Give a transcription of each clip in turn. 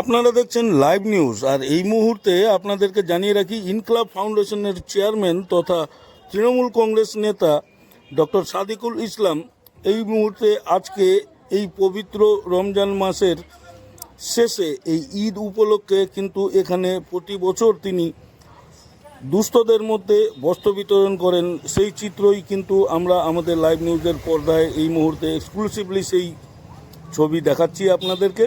আপনারা দেখছেন live news, আর এই মুহূর্তে আপনাদেরকে জানিয়ে রাখি, ইনকলাব ফাউন্ডেশনের চেয়ারম্যান তথা তৃণমূল কংগ্রেস নেতা ডক্টর সাদিকুল ইসলাম এই মুহূর্তে আজকে এই পবিত্র রমজান মাসের শেষে এই ঈদ উপলক্ষে কিন্তু এখানে প্রতি বছর তিনি দুস্থদের মধ্যে বস্ত্র বিতরণ করেন। সেই চিত্রই কিন্তু আমরা আমাদের লাইভ নিউজের পর্দায় এই মুহূর্তে এক্সক্লুসিভলি সেই ছবি দেখাচ্ছি আপনাদেরকে।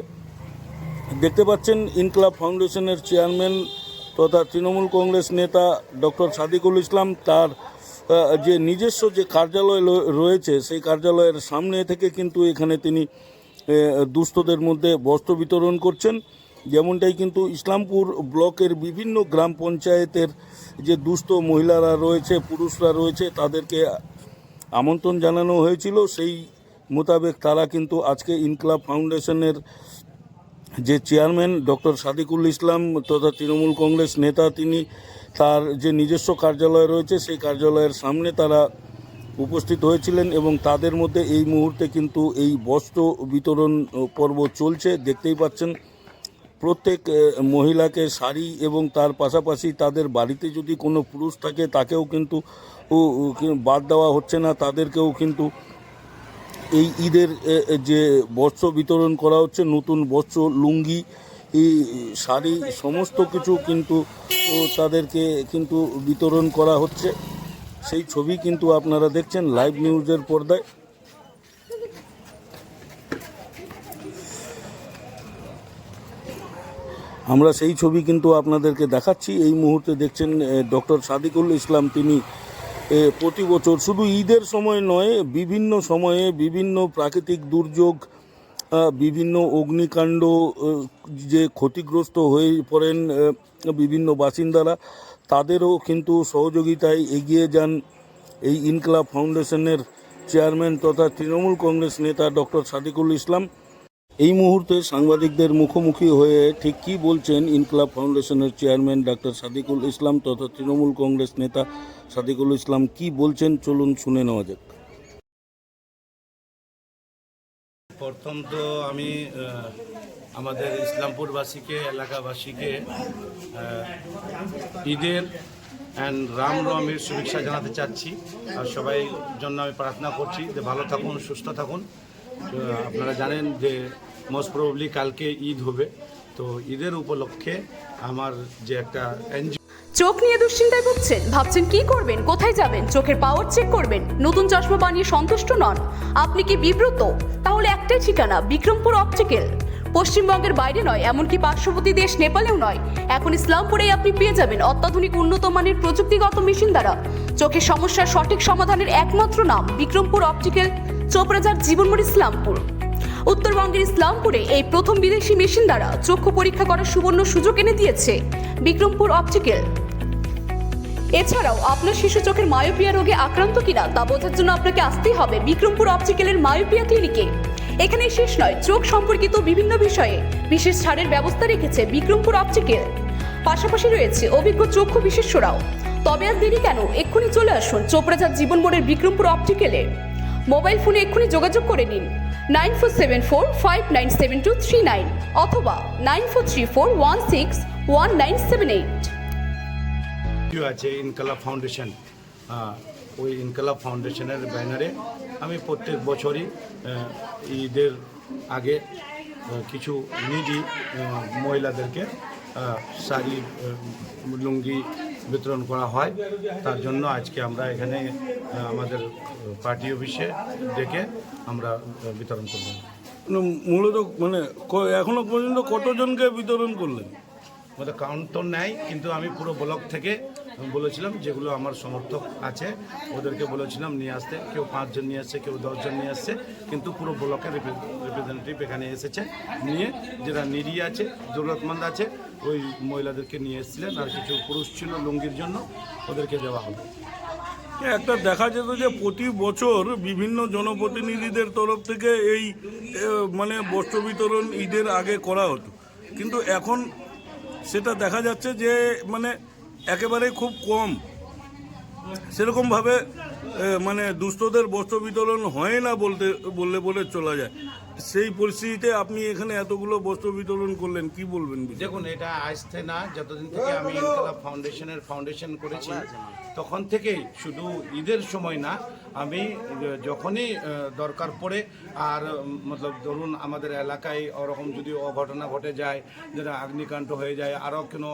দেখতে পাচ্ছেন ইনকলাব ফাউন্ডেশনের চেয়ারম্যান তথা তৃণমূল কংগ্রেস নেতা ডক্টর সাদিকুল ইসলাম, তার যে নিজস্ব যে কার্যালয় রয়েছে, সেই কার্যালয়ের সামনে থেকে কিন্তু এখানে তিনি দুস্থদের মধ্যে বস্ত্র বিতরণ করছেন। যেমনটাই কিন্তু ইসলামপুর ব্লকের বিভিন্ন গ্রাম পঞ্চায়েতের যে দুস্থ মহিলারা রয়েছে, পুরুষরা রয়েছে, তাদেরকে আমন্ত্রণ জানানো হয়েছিল। সেই মোতাবেক তারা কিন্তু আজকে ইনকলাব ফাউন্ডেশনের যে চেয়ারম্যান ডক্টর সাদিকুল ইসলাম তথা তৃণমূল কংগ্রেস নেতা তিনি তার যে নিজস্ব কার্যালয় রয়েছে, সেই কার্যালয়ের সামনে তারা উপস্থিত হয়েছিলেন এবং তাদের মধ্যে এই মুহূর্তে কিন্তু এই বস্ত্র বিতরণ পর্ব চলছে, দেখতেই পাচ্ছেন। প্রত্যেক মহিলাকে শাড়ি এবং তার পাশাপাশি তাদের বাড়িতে যদি কোনো পুরুষ থাকে, তাকেও কিন্তু বাদ দেওয়া হচ্ছে না, তাদেরকেও কিন্তু এই ঈদের যে বস্ত্র বিতরণ করা হচ্ছে, নতুন বস্ত্র, লুঙ্গি এই শাড়ি, সমস্ত কিছু কিন্তু তাদেরকে কিন্তু বিতরণ করা হচ্ছে। সেই ছবি কিন্তু আপনারা দেখছেন লাইভ নিউজের পর্দায়। আমরা সেই ছবি কিন্তু আপনাদেরকে দেখাচ্ছি। এই মুহূর্তে দেখছেন ডক্টর সাদিকুল ইসলাম, তিনি প্রতি বছর শুধু ঈদের সময় নয়, বিভিন্ন সময়ে বিভিন্ন প্রাকৃতিক দুর্যোগ বিভিন্ন অগ্নিকাণ্ড যে ক্ষতিগ্রস্ত হয়ে পড়েন বিভিন্ন বাসিন্দারা, তাদেরও কিন্তু সহযোগিতায় এগিয়ে যান এই ইনকলাব ফাউন্ডেশনের চেয়ারম্যান তথা তৃণমূল কংগ্রেস নেতা ডক্টর সাদিকুল ইসলাম। এই মুহূর্তে সাংবাদিকদের মুখোমুখি হয়ে ঠিক কী বলছেন ইনকলাব ফাউন্ডেশনের চেয়ারম্যান ডাক্তার সাদিকুল ইসলাম তথা তৃণমূল কংগ্রেস নেতা সাদিকুল ইসলাম কি বলছেন? চলুন শুনে নেওয়া যাক। প্রথম তো আমি আমাদের ইসলামপুরবাসীকে, এলাকাবাসীকে ঈদের অ্যান্ড রাম নবমীর শুভেচ্ছা জানাতে চাচ্ছি। আর সবাই জন্য আমি প্রার্থনা করছি যে ভালো থাকুন, সুস্থ থাকুন। আপনারা জানেন যে মোস্ট প্রবলি কালকে ঈদ হবে। তো ঈদের উপলক্ষে আমার যে একটা এনজিও চোখ নিয়ে দুশ্চিন্তায় ভুগছেন? ভাবছেন কি করবেন? কোথায় যাবেন? চোখের পাওয়ার চেক করবেন? নতুন চশমা বানিয়ে সন্তুষ্ট নন? আপনি কি বিব্রত? তাহলে একটাই ঠিকানা, বিক্রমপুর অপটিক্যাল পশ্চিমবঙ্গের বাইরে নয়, এমনকি পার্শ্ববর্তী দেশ নেপালেও নয়। এখন ইসলামপুরেই আপনি পেয়ে যাবেন অত্যাধুনিক উন্নত মানের প্রযুক্তিগত মেশিন দ্বারা। চোখের সমস্যার সঠিক সমাধানের একমাত্র নাম, বিক্রমপুর অপটিক্যাল চোপড়াজার জীবনমোড় ইসলামপুর। উত্তরবঙ্গের ইসলামপুরে এই প্রথম বিদেশি মেশিন দ্বারা চক্ষু পরীক্ষা করার সুবর্ণ সুযোগ এনে দিয়েছে বিক্রমপুর অপটিক্যাল। এছাড়াও আপনার শিশু চোখের মায়োপিয়া রোগে আক্রান্ত কিনা তা বোঝার জন্য আপনাকে আসতেই হবে বিক্রমপুর অপটিক্যালের মায়োপিয়া ক্লিনিকে। এখানে শেষ নয়, চোখ সম্পর্কিত বিভিন্ন বিষয়ে বিশেষ ছাড়ের ব্যবস্থা রেখেছে বিক্রমপুর অপটিক্যাল। পাশাপাশি রয়েছে অভিজ্ঞ চক্ষু বিশেষজ্ঞরাও। তবে আর দেরি কেন? এক্ষুনি চলে আসুন চোপড়াজার জীবন মোড়ের বিক্রমপুর অপটিক্যালে। মোবাইল ফোনে এক্ষুনি যোগাযোগ করে নিন nine four seven four, five nine seven two three nine অথবা nine four three four one six one nine seven eight. আছে ইনকালাব ফাউন্ডেশন ওই ইনকালাব ফাউন্ডেশনের ব্যানারে আমি প্রত্যেক বছরই ঈদের আগে কিছু নিডি মহিলাদেরকে শাড়ি লুঙ্গি বিতরণ করা হয়। তার জন্য আজকে আমরা এখানে আমাদের পার্টি অফিসে ডেকে আমরা বিতরণ করলাম মানে মূলত মানে এখনও পর্যন্ত কতজনকে বিতরণ করলেন? মানে কাউন্ট তো নেয় কিন্তু আমি পুরো ব্লক থেকে বলেছিলাম যেগুলো আমার সমর্থক আছে, ওদেরকে বলেছিলাম নিয়ে আসতে। কেউ পাঁচজন নিয়ে আসছে, কেউ দশজন নিয়ে আসছে, কিন্তু পুরো ব্লকের রিপ্রেজেন্টেটিভ এখানে এসেছে। নিয়ে যারা নিরি আছে জরুরতমন্দ আছে, ওই মহিলাদেরকে নিয়ে এসেছিলেন। আর কিছু পুরুষ ছিল লুঙ্গির জন্য, ওদেরকে দেওয়া হবে। একটা দেখা যেত যে প্রতি বছর বিভিন্ন জনপ্রতিনিধিদের তরফ থেকে এই মানে বস্ত্র বিতরণ ঈদের আগে করা হতো। কিন্তু এখন সেটা দেখা যাচ্ছে যে মানে একেবারে খুব কম। সেরকমভাবে মানে দুস্থদের বস্ত্র বিতরণ হয় না বলতে, বললে বলে চলা যায়। সেই পরিস্থিতিতে আপনি এখানে এতগুলো বস্ত্র বিতরণ করলেন, কি বলবেন দেখুন, এটা আসতে না। যতদিন থেকে আমি ইনকালাব ফাউন্ডেশনের ফাউন্ডেশন করেছি, তখন থেকেই শুধু ঈদের সময় না, আমি যখনই দরকার পড়ে, আর মতলব ধরুন আমাদের এলাকায় ওরকম যদি অঘটনা ঘটে যায়, যেটা অগ্নিকাণ্ড হয়ে যায়, আরও কোনো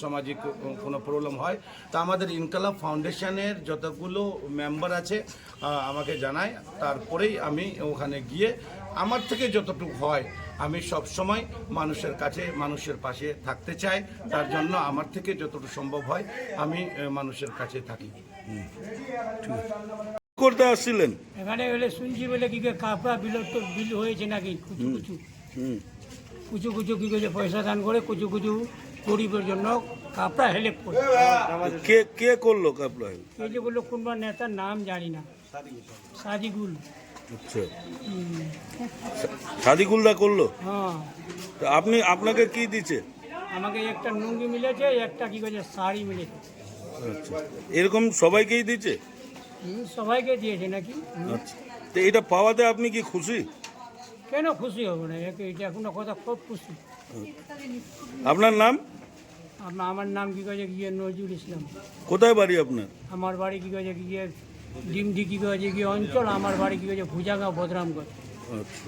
সামাজিক কোনো প্রবলেম হয়, তা আমাদের ইনকালাব ফাউন্ডেশনের যতগুলো মেম্বার আছে আমাকে জানায়, তারপরেই আমি ওখানে গিয়ে আমার থেকে যতটুকু হয় আমি সব সময় মানুষের কাছে মানুষের পাশে থাকতে চাই। তার জন্য আমার থেকে যতটুকু সম্ভব হয় আমি মানুষের কাছে থাকি। করতে আসছিলেন? এখানে এলে শুনছি বলে কি কাপড়া বিল তো বিল হয়েছে নাকি? কুচু কুচু। হুম। কুচু কুচু কি করে পয়সা দান করে কুচু কুচু গরিবের জন্য কাপড়া হেল্প করে। কে কে করল কাপড়া এই যে বলল কোনবা নেতার নাম জানি না। সাদিগুল আচ্ছা। সাদিকুলদা করল? হ্যাঁ। তা আপনি আপনাকে কি দিচ্ছে? আমাকে একটা লুঙ্গি মিলেছে একটা কি করছে শাড়ি মিলেছে। আচ্ছা। এরকম সবাইকেই দিচ্ছে? হুম, সবাইকে দিয়েছে নাকি? হুম, আচ্ছা। তো এটা পাওয়াতে আপনি কি খুশি? কেন খুশি হব না? একে এটা কোনো কথা খুব খুশি। আপনার নাম? আমার আমার নাম কি কাজে গিয়ে নজরুল ইসলাম। কোথায় বাড়ি আপনার? আমার বাড়ি কি কাজে গিয়ে ডিমডি কি হয়েছে কি অঞ্চল আমার বাড়ি কী হয়েছে ভুজাঙ্গা বদরামগঞ্জ আচ্ছা।